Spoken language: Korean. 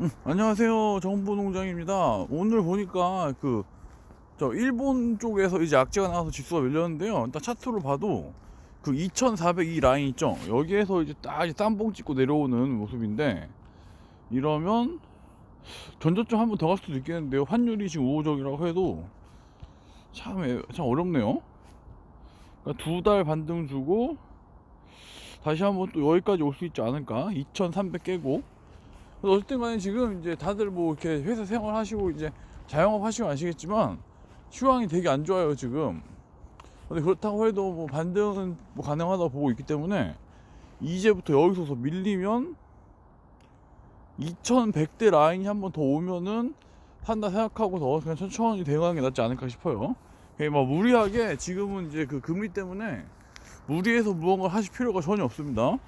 음, 안녕하세요. 정보농장입니다. 오늘 보니까 그 저 일본 쪽에서 이제 악재가 나와서 지수가 밀렸는데요. 일단 차트로 봐도 그 2402 라인 있죠? 여기에서 이제 딱 이제 땀봉 찍고 내려오는 모습인데 이러면 전저점 한 번 더 갈 수도 있겠는데요. 환율이 지금 우호적이라고 해도 참, 애- 참 어렵네요. 그러니까 두 달 반등 주고 다시 한번 또 여기까지 올 수 있지 않을까? 2300 깨고 어쨌든 간에 지금 이제 다들 뭐 이렇게 회사 생활 하시고 이제 자영업 하시면 아시겠지만 시황이 되게 안 좋아요 지금. 근데 그렇다고 해도 뭐 반등은 뭐 가능하다고 보고 있기 때문에 이제부터 여기서 밀리면 2100대 라인이 한 번 더 오면은 산다 생각하고 더 그냥 천천히 대응하는 게 낫지 않을까 싶어요. 막 무리하게 지금은 이제 그 금리 때문에 무리해서 무언가를 하실 필요가 전혀 없습니다